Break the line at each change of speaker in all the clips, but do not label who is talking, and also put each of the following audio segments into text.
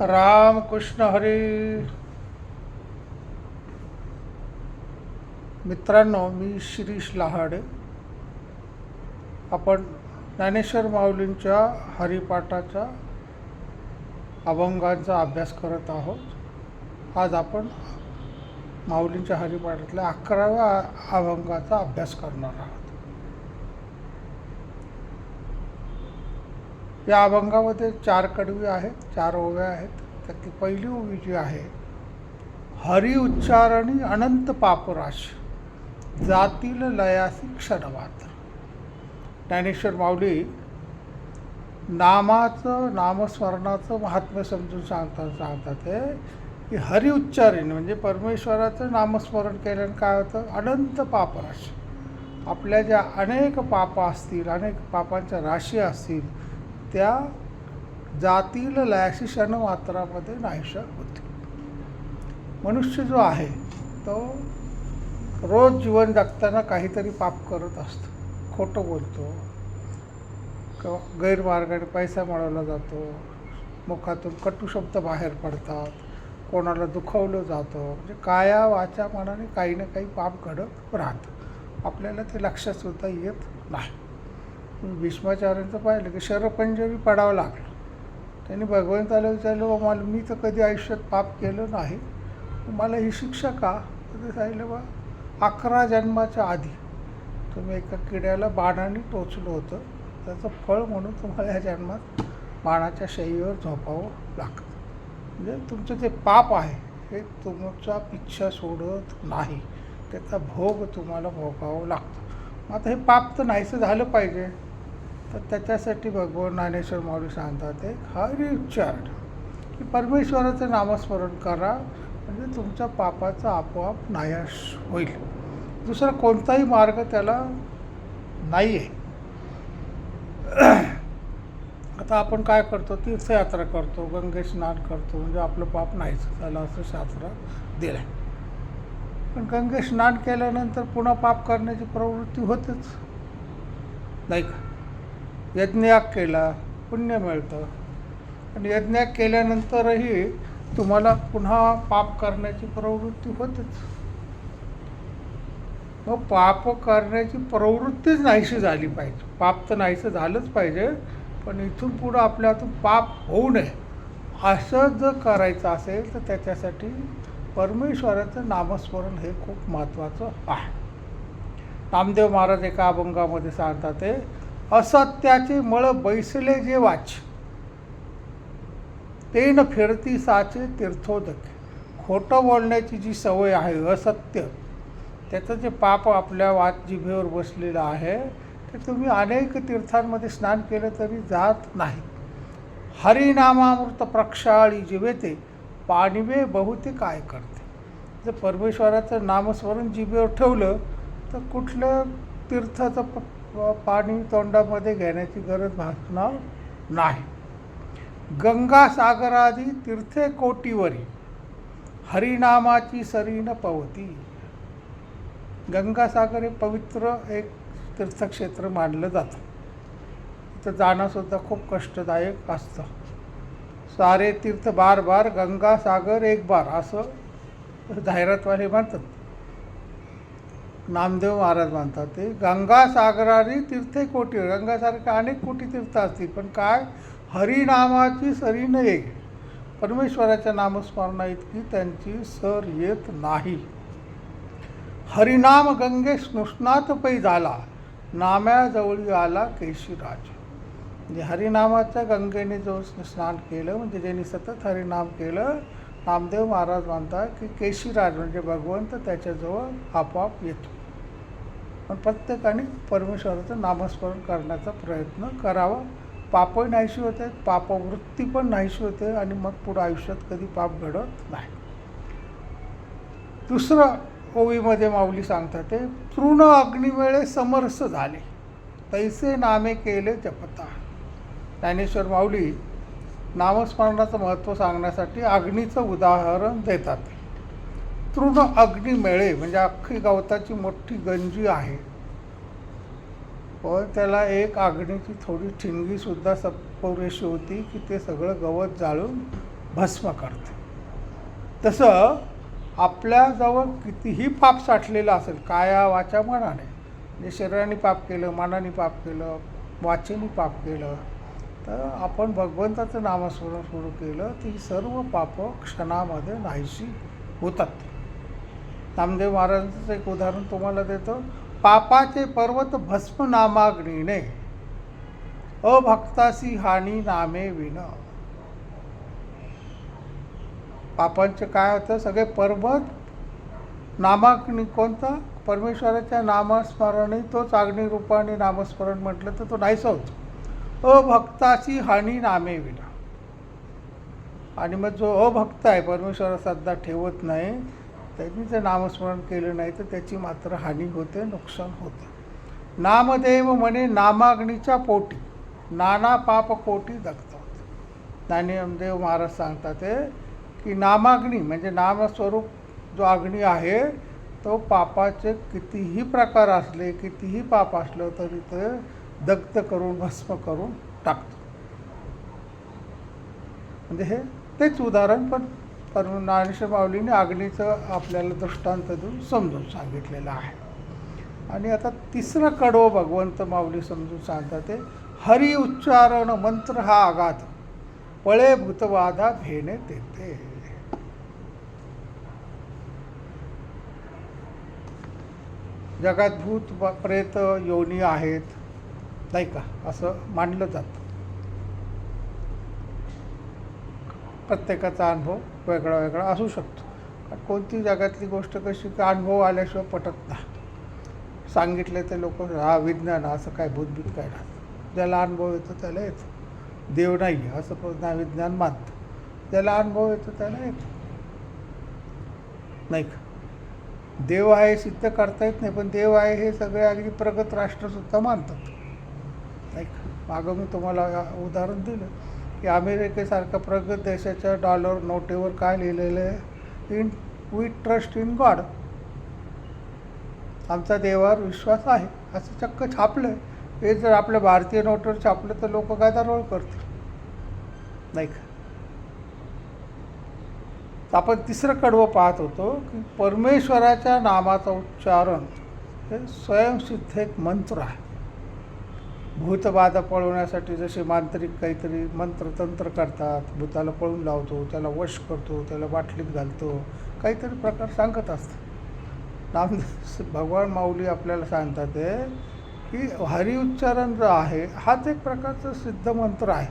रामकृष्ण हरी. मित्रांनो मी शिरीष लहाडे. आपण ज्ञानेश्वर माऊलींच्या हरिपाठाच्या अभंगांचा अभ्यास करत आहोत. आज आपण माऊलींच्या हरिपाठातल्या अकराव्या अभंगाचा अभ्यास करणार आहोत. या अभंगामध्ये चार कडवी आहेत चार ओव्या आहेत. त्यातली पहिली ओवी जी आहे हरी उच्चारणी अनंत पापराश जातील लयासी क्षणमात्र ज्ञानेश्वर माऊली नामाचं नामस्मरणाचं महात्म्य समजून सांगतात सांगतात ते की हरी उच्चारण म्हणजे परमेश्वराचं नामस्मरण केल्यानं काय होतं? अनंत पापराश. आपल्या ज्या अनेक पापं असतील अनेक पापांच्या राशी असतील त्या जातील लयाशिषण मात्रामध्ये नाहीशा होती. मनुष्य जो आहे तो रोज जीवन जगताना काहीतरी पाप करत असतो. खोटं बोलतो किंवा गैरमार्गाने पैसा मिळवला जातो मुखातून कटू शब्द बाहेर पडतात कोणाला दुखवलं जातं म्हणजे काया वाचा मनाने काही ना काही पाप घडत राहतं. आपल्याला ते लक्षात सुद्धा येत नाही. तुम्ही भीष्माचार्यांचं पाहिलं की शरपंजरी पडावं लागलं. त्यांनी भगवंताला विचारलं बा मला मी तर कधी आयुष्यात पाप केलं नाही. मला ही शिक्षा का? तर ते सांगितलं बा अकरा जन्माच्या आधी तुम्ही एका किड्याला बाणाने टोचलं होतं. त्याचं फळ म्हणून तुम्हाला ह्या जन्मात बाणाच्या शैलीवर झोपावं लागतं. म्हणजे तुमचं जे पाप आहे हे तुमचा पिच्छा सोडत नाही. त्याचा भोग तुम्हाला भोगावा लागतो. मग आता हे पाप तर नाहीसं झालं पाहिजे. तर त्याच्यासाठी भगवान ज्ञानेश्वर माऊली सांगतात एक हरी उच्चार की परमेश्वराचं नामस्मरण करा म्हणजे तुमच्या पापाचा आपोआप नायाश होईल. दुसरा कोणताही मार्ग त्याला नाही आहे आता आपण काय करतो? तीर्थयात्रा करतो गंगे स्नान करतो म्हणजे आपलं पाप नाहीच त्याला असं शास्त्र दिलं आहे पण गंगे स्नान केल्यानंतर पुन्हा पाप करण्याची प्रवृत्ती होतेच. नाही का? यज्ञयाग केला पुण्य मिळतं. आणि यज्ञयाग केल्यानंतरही तुम्हाला पुन्हा पाप करण्याची प्रवृत्ती होतेच. मग पाप करण्याची प्रवृत्तीच नाहीशी झाली पाहिजे. पाप तर नाहीसं झालंच पाहिजे पण इथून पुढं आपल्या हातून पाप होऊ नये. असं जर करायचं असेल तर त्याच्यासाठी परमेश्वराचं नामस्मरण हे खूप महत्त्वाचं आहे. नामदेव महाराज एका अभंगामध्ये सांगतात ते असत्याचे मळ बैसले जे वाच. ते न फिरती साचे तीर्थोदक. खोटं बोलण्याची जी सवय आहे असत्य. त्याचं जे पाप आपल्या वाच जिभेवर बसलेलं आहे ते तुम्ही अनेक तीर्थांमध्ये स्नान केलं तरी जात नाही. हरिनामामृत प्रक्षाळी जिवेते पाणीवे बहुते काय करते? जर परमेश्वराचं नामस्मरण जिभेवर ठेवलं तर कुठलं तीर्थाचं प पाणी तोंडामध्ये घेण्याची गरज भासणार नाही. गंगा सागरादी तीर्थे कोटीवरी हरिनामाची सरीन पवती. गंगासागर हे पवित्र एक तीर्थक्षेत्र मानलं जातं. तिथं जाणंसुद्धा खूप कष्टदायक असतं. सारे तीर्थ बार बार गंगासागर एक बार असं जाहिरातवाले म्हणतात. नामदेव महाराज म्हणतात ते गंगासागराने तीर्थे कोटी गंगासारखे अनेक कोटी तीर्थ असतील पण काय? हरिनामाची सरी न एक परमेश्वराच्या नामस्मरणा इतकी त्यांची सर येत नाही. हरिनाम गंगे स्नुष्णात पै झाला नाम्याजवळी आला केशीराज. म्हणजे हरिनामाच्या गंगेने जो स्नान केलं म्हणजे ज्यांनी सतत हरिनाम केलं नामदेव महाराज म्हणतात की केशीराज म्हणजे भगवंत त्याच्याजवळ आपोआप येतो. पण प्रत्येकाने परमेश्वराचं नामस्मरण करण्याचा प्रयत्न करावा. पापही नाहीशी होते पापवृत्ती पण नाहीशी होते आणि मग पुढं आयुष्यात कधी पाप घडत नाही. दुसरं ओवीमध्ये माऊली सांगतात ते तृण अग्निवेळे समरस झाले तैसे नामे केले जपता. ज्ञानेश्वर माऊली नामस्मरणाचं महत्त्व सांगण्यासाठी अग्नीचं उदाहरण देतात. तृण अग्निमेळे म्हणजे अख्खी गवताची मोठी गंजी आहे. पण त्याला एक अग्नीची थोडी ठिणगीसुद्धा सप पुरेशी होती की ते सगळं गवत जाळून भस्म करते. तसं आपल्याजवळ कितीही पाप साठलेलं असेल काया वाचा मनाने. म्हणजे शरीराने पाप केलं मनाने पाप केलं वाचेने पाप केलं तर आपण भगवंताचं नामस्मरण सुरू केलं ती सर्व पापं क्षणामध्ये नाहीशी होतात. नामदेव महाराजांचं एक उदाहरण तुम्हाला देतो. पापाचे पर्वत भस्म नामाग्नीने अभक्तासी हानी नामे विन. पापांचे काय होतं? सगळे पर्वत नामाग्नी कोणता? परमेश्वराच्या नामस्मरणे तोच अग्निरूपाने नामस्मरण म्हटलं तर तो नाहीसा होतो. अभक्ताची हानी नामे विना. आणि मग जो अभक्त आहे परमेश्वरा सध्या ठेवत नाही त्यांनी जर नामस्मरण केलं नाही तर त्याची मात्र हानी होते नुकसान होते. नामदेव म्हणे नामाग्नीच्या पोटी नाना पाप कोटी दगतात. ज्ञानीदेव महाराज सांगतात ते की नामाग्नी म्हणजे नामस्वरूप जो अग्नी आहे तो पापाचे कितीही प्रकार असले कितीही पाप असलं तरी ते दग्ध करून भस्म करून टाकतो. म्हणजे हे तेच उदाहरण पण पर ज्ञानेश्वर माऊलीने अग्नीचं आपल्याला दृष्टांत देऊन समजून सांगितलेलं आहे. आणि आता तिसरं कडवं भगवंत माऊली समजून सांगतात ते हरी उच्चारण मंत्र हा आघात पळे भूतवादा भेणे देते जगात भूत प्रेत योनी आहेत नाही का? असं मानलं जातं. प्रत्येकाचा अनुभव वेगळा वेगळा असू शकतो. कारण कोणती जगातली गोष्ट कशी? की अनुभव आल्याशिवाय पटत नाही. सांगितले ते लोक हा विज्ञान असं काय भूतभीत काय नाही. ज्याला अनुभव येतो त्याला येतो. देव नाही आहे असं पण विज्ञान मानतं. ज्याला अनुभव येतो त्याला येतो. नाही का? देव आहे सिद्ध करता येत नाही पण देव आहे हे सगळे अगदी प्रगत राष्ट्रसुद्धा मानतात. नाही का? मागं मी तुम्हाला उदाहरण दिलं. की अमेरिकेसारख्या प्रगत देशाच्या डॉलर नोटेवर काय लिहिलेलं आहे? In we trust in God आमचा देवावर विश्वास आहे. असं चक्क छापलं आहे हे जर आपल्या भारतीय नोटवर छापलं तर लोक काय दारोळ करतील? नाही का? तर आपण तिसरं कडवं पाहत होतो की परमेश्वराच्या नामाचं उच्चारण हे स्वयंसिद्ध एक मंत्र आहे. भूतबाधा पळवण्यासाठी जसे मांत्रिक काहीतरी मंत्रतंत्र करतात भूताला पळून लावतो त्याला वश करतो त्याला बाटलीत घालतो काहीतरी प्रकार सांगत असतात. नाम भगवान माऊली आपल्याला सांगतात ते की हरी उच्चारण जो आहे हाच एक प्रकारचा सिद्ध मंत्र आहे.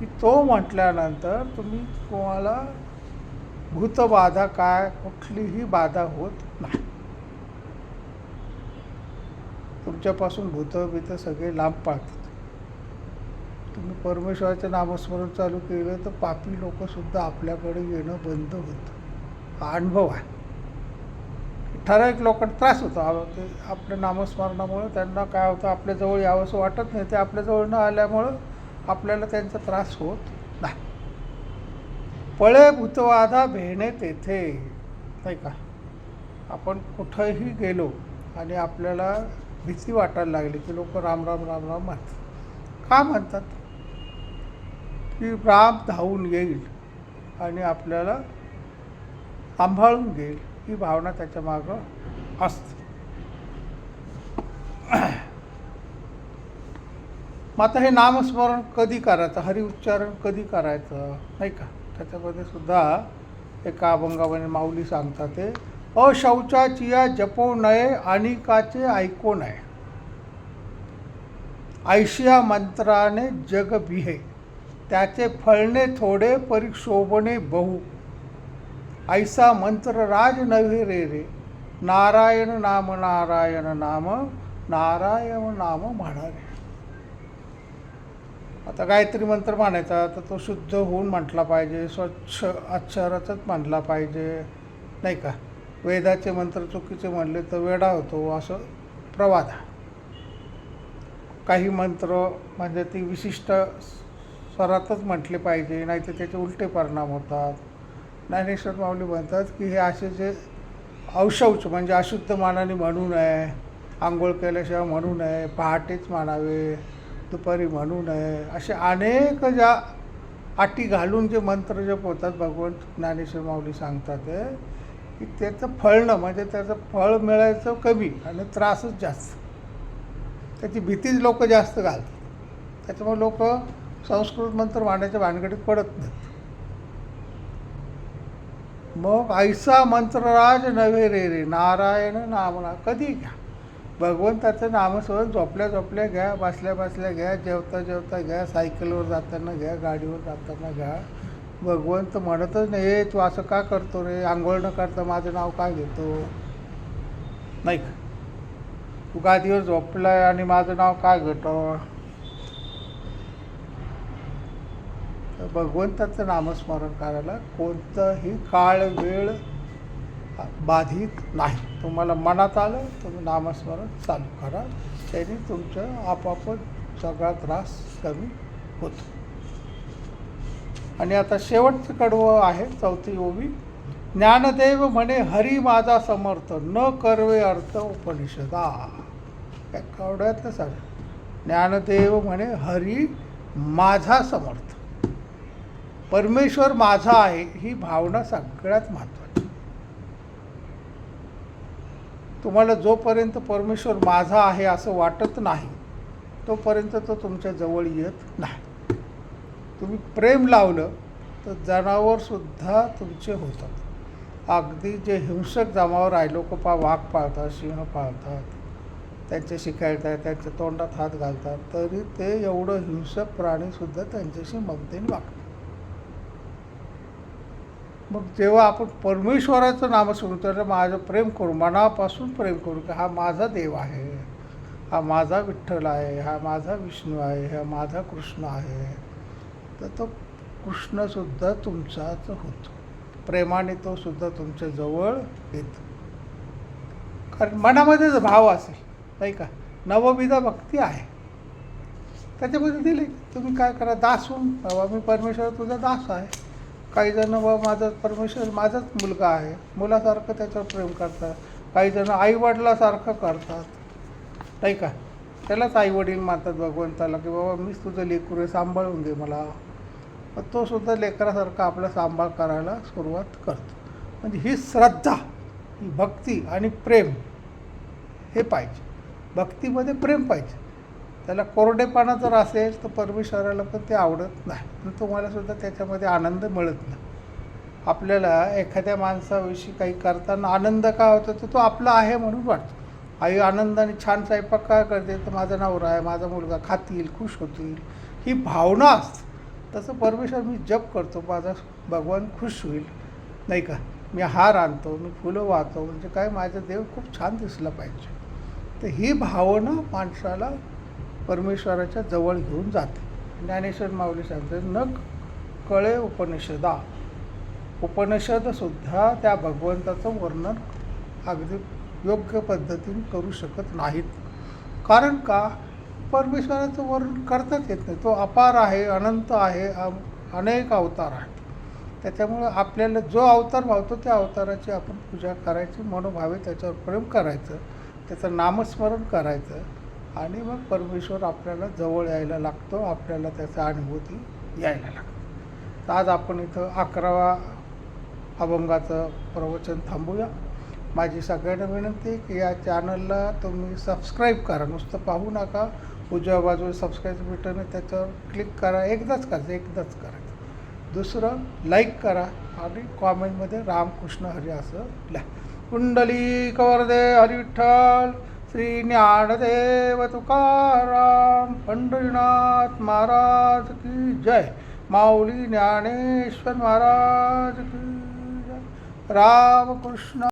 की तो म्हटल्यानंतर तुम्ही तुम्हाला भूतबाधा काय कुठलीही बाधा होत नाही. तुमच्यापासून भूतं बितं सगळे लांब पाळतात. तुम्ही परमेश्वराचं नामस्मरण चालू केलं तर पापी लोकसुद्धा आपल्याकडे येणं बंद होतं. हा अनुभव आहे. ठराविक लोकांना त्रास होतो. ते आपल्या नामस्मरणामुळं त्यांना काय होतं आपल्याजवळ यावंसं वाटत नाही. ते आपल्याजवळ न आल्यामुळं आपल्याला त्यांचा त्रास होत नाही. पळे भूतवाधा भेणे तेथे नाही का? आपण कुठंही गेलो आणि आपल्याला भीती वाटायला लागली की लोक राम राम राम राम म्हणतात. का म्हणतात? की राम धावून येईल आणि आपल्याला सांभाळून घेईल ही भावना त्याच्या मागं असते. मग आता हे नामस्मरण कधी करायचं? हरिउच्चारण कधी करायचं? नाही का? त्याच्यामध्ये सुद्धा एका अभंगामध्ये माऊली सांगतात ते अशौचाचिया जपो नये अनिकाचे ऐको नये. ऐशिया मंत्राने जग बिहे. त्याचे फळणे थोडे परिक्षोभणे बहु. ऐसा मंत्र राज नव्हे रे रे. नारायण नाम नारायण नाम नारायण नाम म्हणारे आता गायत्री मंत्र म्हणायचा तर तो शुद्ध होऊन म्हटला पाहिजे स्वच्छ अक्षरातच म्हटला पाहिजे नाही का? वेदाचे मंत्र चुकीचे म्हणले तर वेडा होतो असं प्रवाद काही मंत्र म्हणजे ती विशिष्ट स्वरातच म्हटले पाहिजे नाही तर त्याचे उलटे परिणाम होतात. ज्ञानेश्वर माऊली म्हणतात की हे असे जे अवशौच म्हणजे अशुद्ध मानाने म्हणू नये आंघोळ केल्याशिवाय म्हणू नये पहाटेच म्हणावे दुपारी म्हणू नये असे अनेक ज्या अटी घालून जे मंत्र जप होतात भगवंत ज्ञानेश्वर माऊली सांगतात ते की त्याचं फळणं म्हणजे त्याचं फळ मिळायचं कमी आणि त्रासच जास्त. त्याची भीतीच लोक जास्त घालतात. त्याच्यामुळे लोक संस्कृत मंत्र मांडायच्या भानगडीत पडत नाहीत. मग ऐसा मंत्रराज नव्हे रे रे नारायण नामना कधी घ्या? भगवंताचं नामस्मरण झोपल्या झोपल्या घ्या बसल्या बसल्या घ्या जेवता जेवता घ्या सायकलवर जाताना घ्या गाडीवर जाताना घ्या. भगवंत म्हणतच नाही हे तू असं का करतो रे? आंघोळ न करता माझं नाव काय घेतो? नाही का? तू गादीवर झोपलाय आणि माझं नाव काय घेतो? भगवंताचं नामस्मरण करायला कोणतंही काळ वेळ बाधित नाही. तुम्हाला मनात आलं तुम्ही नामस्मरण चालू करा. त्याने तुमचं आपापच सगळा त्रास कमी होतो. आणि आता शेवटचं कडवं आहे चौथी ओवी. ज्ञानदेव म्हणे हरी माझा समर्थ न करवे अर्थ उपनिषदा. या कवड्यातलं ज्ञानदेव म्हणे हरी माझा समर्थ परमेश्वर माझा आहे ही भावना सगळ्यात महत्त्वाची. तुम्हाला जोपर्यंत परमेश्वर माझा आहे असं वाटत नाही तोपर्यंत तो तुमच्या जवळ येत नाही. तुम्ही प्रेम लावलं तर जनावरसुद्धा तुमचे होतात. अगदी जे हिंसक जमावर आहे लोक पा वाघ पाळतात सिंह पाळतात त्यांच्याशी खेळतात त्यांच्या तोंडात हात घालतात तरी ते एवढं हिंसक प्राणीसुद्धा त्यांच्याशी ममतेने वागतात. मग जेव्हा आपण परमेश्वराचं नामस्मरण तर माझं प्रेम करू मनापासून प्रेम करू की हा माझा देव आहे हा माझा विठ्ठल आहे हा माझा विष्णू आहे हा माझा कृष्ण आहे तर तो कृष्णसुद्धा तुमचाच होतो. प्रेमाने तो सुद्धा तुमच्या जवळ येतो. कारण मनामध्येच भाव असेल नाही का? नवविधा भक्ती आहे. त्याच्यामध्ये दिले तुम्ही काय करा दास होऊन बाबा मी परमेश्वर तुझा दास आहे. काही जण बाबा माझा परमेश्वर माझाच मुलगा आहे. मुलासारखं त्याच्यावर प्रेम करतात. काही जण आईवडिलासारखं करतात. नाही का? त्यालाच आईवडील मानतात भगवंताला की बाबा मीच तुझं लेकरू आहे सांभाळून घे मला. मग तो सुद्धा लेकरासारखा आपला सांभाळ करायला सुरुवात करतो. म्हणजे ही श्रद्धा ही भक्ती आणि प्रेम हे पाहिजे. भक्तीमध्ये प्रेम पाहिजे. त्याला कोरडेपणा जर असेल तर परमेश्वराला पण ते आवडत नाही. पण तुम्हाला सुद्धा त्याच्यामध्ये आनंद मिळत नाही. आपल्याला एखाद्या माणसाविषयी काही करताना आनंद का होतो तर तो आपला आहे म्हणून वाटतो. आई आनंदाने छान स्वयंपाक काय करते? तर माझा नवरा आहे माझा मुलगा खातील खुश होतील. ही भावना असते. तसं परमेश्वर मी जप करतो माझा भगवान खुश होईल. नाही का? मी हार आणतो मी फुलं वाहतो म्हणजे काय माझा देव खूप छान दिसला पाहिजे. तर ही भावना माणसाला परमेश्वराच्या जवळ घेऊन जाते. ज्ञानेश्वर माऊली सांगते न कळे उपनिषदा. उपनिषदसुद्धा त्या भगवंताचं वर्णन अगदी योग्य पद्धतीने करू शकत नाहीत. कारण का? परमेश्वराचं वर्णन करताच येत नाही. तो अपार आहे अनंत आहे अनेक अवतार आहेत. त्याच्यामुळं आपल्याला जो अवतार भावतो त्या अवताराची आपण पूजा करायची मनोभावे त्याच्यावर प्रेम करायचं. त्याचं नामस्मरण करायचं. आणि मग परमेश्वर आपल्याला जवळ यायला लागतो आपल्याला त्याचा अनुभूती यायला लागतो. तर आज आपण इथं अकरावा अभंगाचं प्रवचन थांबूया. माझी सगळ्यांना विनंती की या चॅनलला तुम्ही सबस्क्राईब करा. नुसतं पाहू नका. उजव्या बाजूला सबस्क्राईब बटन आहे त्याच्यावर क्लिक करा. एकदाच करायचं एकदाच करायचं दुसरं लाईक करा आणि कॉमेंटमध्ये रामकृष्ण हरी असं लिहा. कुंडली कवरदे हरिविठ्ठल श्री ज्ञानदेव तुकाराम पंढरीनाथ महाराज की जय. माऊली ज्ञानेश्वर महाराज की जय. रामकृष्ण